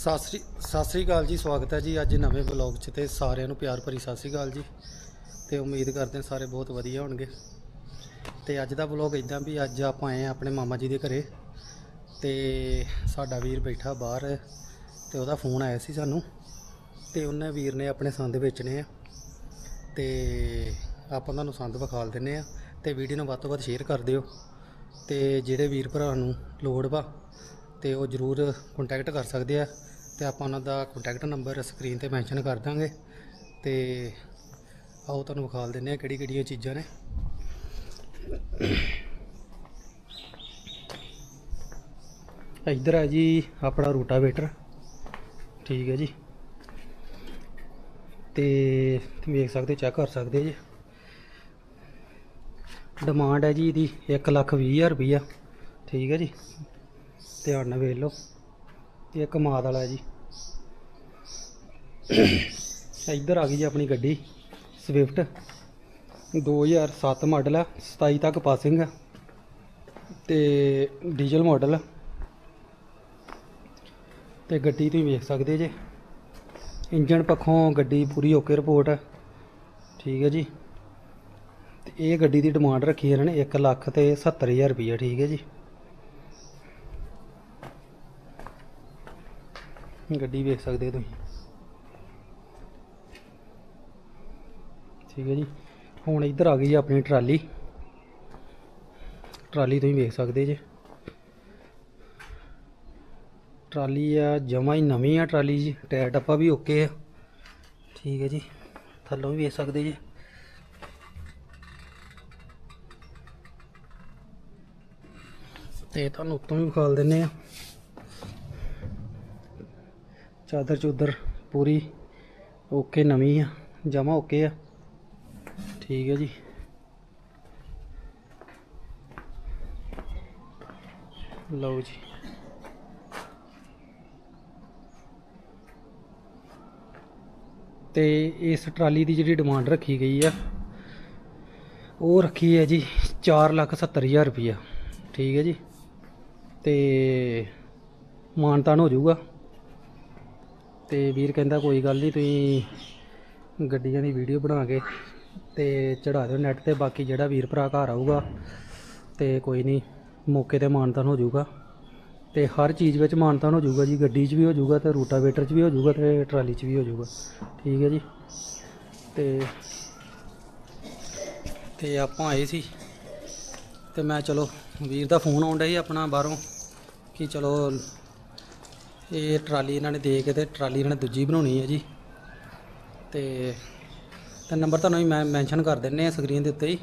ਸਤਿ ਸ੍ਰੀ ਸਤਿ ਸ੍ਰੀ ਅਕਾਲ ਜੀ, ਸਵਾਗਤ ਹੈ ਜੀ ਅੱਜ ਨਵੇਂ ਵਲੌਗ 'ਚ ਤੇ ਸਾਰਿਆਂ ਨੂੰ ਪਿਆਰ ਭਰੀ ਸਤਿ ਸ੍ਰੀ ਅਕਾਲ ਜੀ। ਤੇ ਉਮੀਦ ਕਰਦੇ ਹਾਂ ਸਾਰੇ ਬਹੁਤ ਵਧੀਆ ਹੋਣਗੇ। ਤੇ ਅੱਜ ਦਾ ਵਲੌਗ ਇਦਾਂ ਵੀ ਅੱਜ ਆਪਾਂ ਆਏ ਹਾਂ ਆਪਣੇ ਮਾਮਾ ਜੀ ਦੇ ਘਰੇ ਤੇ ਸਾਡਾ ਵੀਰ ਬੈਠਾ ਬਾਹਰ ਤੇ ਉਹਦਾ ਫੋਨ ਆਇਆ ਸੀ ਸਾਨੂੰ ਤੇ ਉਹਨੇ ਵੀਰ ਨੇ ਆਪਣੇ ਸੰਦ ਵੇਚਣੇ ਆ ਤੇ ਆਪਾਂ ਤੁਹਾਨੂੰ ਸੰਦ ਵਿਖਾਲ ਦਿੰਨੇ ਆ ਤੇ ਵੀਡੀਓ ਨੂੰ ਵੱਧ ਤੋਂ ਵੱਧ ਸ਼ੇਅਰ ਕਰ ਦਿਓ ਤੇ ਜਿਹੜੇ ਵੀਰ ਭਰਾ ਨੂੰ ਲੋੜ ਵਾ ਤੇ ਉਹ ਜਰੂਰ ਕੰਟੈਕਟ ਕਰ ਸਕਦੇ ਆ ਤੇ ਆਪਾਂ ਉਹਨਾਂ ਦਾ ਕੰਟੈਕਟ ਨੰਬਰ ਸਕਰੀਨ ਤੇ ਮੈਂਸ਼ਨ ਕਰ ਦਾਂਗੇ ਤੇ ਆਓ ਤੁਹਾਨੂੰ ਵਿਖਾ ਦਿੰਨੇ ਆ ਕਿਹੜੀ ਕਿਹੜੀਆਂ ਚੀਜ਼ਾਂ ਨੇ। ਇੱਧਰ ਹੈ ਜੀ ਆਪਣਾ ਰੂਟਾਵੇਟਰ। ਠੀਕ ਹੈ ਜੀ। ਤੇ ਤੁਸੀਂ ਵੇਖ ਸਕਦੇ ਚੈੱਕ ਕਰ ਸਕਦੇ ਜੀ। ਡਿਮਾਂਡ ਹੈ ਜੀ ਇਹਦੀ 1 ਲੱਖ ਵੀਹ ਹਜ਼ਾਰ ਰੁਪਈਆ। ਠੀਕ ਹੈ ਜੀ। ਧਿਆਨ ਨਾਲ ਵੇਖ ਲਓ। ਇਹ ਕਮਾਦ ਵਾਲਾ ਜੀ। ਇੱਧਰ ਆ ਗਈ ਜੀ ਆਪਣੀ ਗੱਡੀ ਸਵਿਫਟ 2007 ਮਾਡਲ ਆ 27 ਤੱਕ ਪਾਸਿੰਗ ਆ। ਤੇ ਡੀਜ਼ਲ ਮਾਡਲ ਆ। ਤੇ ਗੱਡੀ ਤੁਸੀਂ ਵੇਖ ਸਕਦੇ ਜੇ। ਇੰਜਨ ਪੱਖੋਂ ਗੱਡੀ ਪੂਰੀ ਓਕੇ ਰਿਪੋਰਟ ਹੈ ਠੀਕ ਹੈ ਜੀ। ਤੇ ਇਹ ਗੱਡੀ ਦੀ ਡਿਮਾਂਡ ਰੱਖੀ ਇਹਨਾਂ ਨੇ 1 ਲੱਖ ਤੇ 70000 ਰੁਪਈਆ, ਠੀਕ ਹੈ ਜੀ। ਗੱਡੀ ਵੇਖ ਸਕਦੇ ਹੋ ਤੁਸੀਂ। ਠੀਕ ਹੈ ਜੀ। ਹੁਣ ਇੱਧਰ ਆ ਗਈ ਆਪਣੀ ਟਰਾਲੀ। ਟਰਾਲੀ ਤੁਸੀਂ ਵੇਖ ਸਕਦੇ ਜੇ। ਟਰਾਲੀ ਆ, ਜਮਾ ਹੀ ਨਵੀਂ ਆ ਟਰਾਲੀ ਜੀ। ਟਾਇਰ ਟੱਪਾ ਵੀ ਓਕੇ ਆ। ਠੀਕ ਹੈ ਜੀ। ਥੱਲੋਂ ਵੀ ਵੇਖ ਸਕਦੇ ਜੀ। ਤੇ ਤੁਹਾਨੂੰ ਉੱਤੋਂ ਵੀ ਵਿਖਾਲ ਦਿੰਨੇ ਆ। ਚਾਦਰ ਚੂਦਰ ਪੂਰੀ ਓਕੇ ਨਵੀਂ ਆ ਜਮਾ ਓਕੇ ਆ। ਠੀਕ ਹੈ ਜੀ। ਲਓ ਜੀ। ਤੇ ਇਸ ਟਰਾਲੀ ਦੀ ਜਿਹੜੀ ਡਿਮਾਂਡ ਰੱਖੀ ਗਈ ਆ, ਉਹ ਰੱਖੀ ਹੈ ਜੀ 470000 ਰੁਪਈਆ। ਠੀਕ ਹੈ ਜੀ। ਤੇ ਮਾਨਤਾਨ ਹੋ ਜਾਊਗਾ। ਤੇ ਵੀਰ ਕਹਿੰਦਾ ਕੋਈ ਗੱਲ ਨਹੀਂ ਤੁਸੀਂ ਗੱਡੀਆਂ ਦੀ ਵੀਡੀਓ ਬਣਾ ਕੇ ਤੇ ਚੜਾ ਦਿਓ ਨੈਟ ਤੇ, ਬਾਕੀ ਜਿਹੜਾ ਵੀਰ ਭਰਾ ਘਰ ਆਊਗਾ ਤੇ ਕੋਈ ਨਹੀਂ ਮੌਕੇ ਤੇ ਮਾਨਤਾਨ ਹੋ ਜਾਊਗਾ। ਤੇ ਹਰ ਚੀਜ਼ ਵਿੱਚ ਮਾਨਤਾਨ ਹੋ ਜਾਊਗਾ ਜੀ, ਗੱਡੀ 'ਚ ਵੀ ਹੋ ਜਾਊਗਾ ਤੇ ਰੂਟਾਵੇਟਰ 'ਚ ਵੀ ਹੋ ਜਾਊਗਾ ਤੇ ਟਰਾਲੀ 'ਚ ਵੀ ਹੋ ਜਾਊਗਾ। ਠੀਕ ਹੈ ਜੀ। ਤੇ ਤੇ ਆਪਾਂ ਆਏ ਸੀ ਤੇ ਮੈਂ ਚਲੋ ਵੀਰ ਦਾ ਫੋਨ ਆਉਂਦਾ ਸੀ ਆਪਣਾ ਬਾਹਰੋਂ ਕਿ ਚਲੋ ਇਹ ਟਰਾਲੀ ਇਹਨਾਂ ਨੇ ਦੇ ਕੇ ਤੇ ਟਰਾਲੀ ਇਹਨਾਂ ਨੇ ਦੂਜੀ ਬਣਾਉਣੀ ਹੈ ਜੀ। ਤੇ ਤੇ ਨੰਬਰ ਤੁਹਾਨੂੰ ਵੀ ਮੈਂ ਮੈਂਸ਼ਨ ਕਰ ਦਿੰਨੇ ਆ ਸਕਰੀਨ ਦੇ ਉੱਤੇ ਹੀ।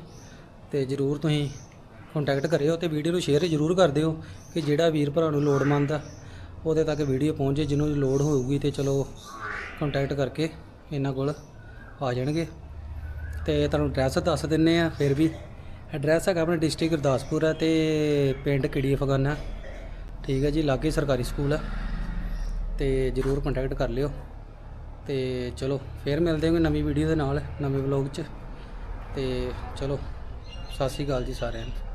ਤੇ ਜਰੂਰ ਤੁਸੀਂ ਕੰਟੈਕਟ ਕਰਿਓ ਤੇ ਵੀਡੀਓ ਨੂੰ ਸ਼ੇਅਰ ਜਰੂਰ ਕਰ ਦਿਓ ਕਿ ਜਿਹੜਾ ਵੀਰ ਭਰਾ ਨੂੰ ਲੋੜਮੰਦ ਆ, ਉਹਦੇ ਤੱਕ ਵੀਡੀਓ ਪਹੁੰਚੇ, ਜਿਹਨੂੰ ਲੋੜ ਹੋਊਗੀ ਤੇ ਚਲੋ ਕੰਟੈਕਟ ਕਰਕੇ ਇਹਨਾਂ ਕੋਲ ਆ ਜਾਣਗੇ। ਤੇ ਤੁਹਾਨੂੰ ਐਡਰੈਸ ਦੱਸ ਦਿੰਨੇ ਆ, ਫਿਰ ਵੀ ਐਡਰੈਸ ਹੈਗਾ ਆਪਣੇ ਡਿਸਟ੍ਰਿਕਟ ਗੁਰਦਾਸਪੁਰ ਹੈ ਤੇ ਪਿੰਡ ਕਿੜੀ ਅਫਗਾਨਾ ਠੀਕ ਹੈ ਜੀ, ਲਾਗੇ ਸਰਕਾਰੀ ਸਕੂਲ ਹੈ ਤੇ ਜਰੂਰ ਕੰਟੈਕਟ ਕਰ ਲਿਓ। ਤੇ ਚਲੋ, ਫੇਰ ਮਿਲਦੇ ਹਾਂ ਨਵੀਂ ਵੀਡੀਓ ਦੇ ਨਾਲ, ਨਵੇਂ ਵਲੌਗ 'ਚ। ਤੇ ਚਲੋ, ਸਤਿ ਸ਼੍ਰੀ ਅਕਾਲ ਜੀ ਸਾਰਿਆਂ ਨੂੰ।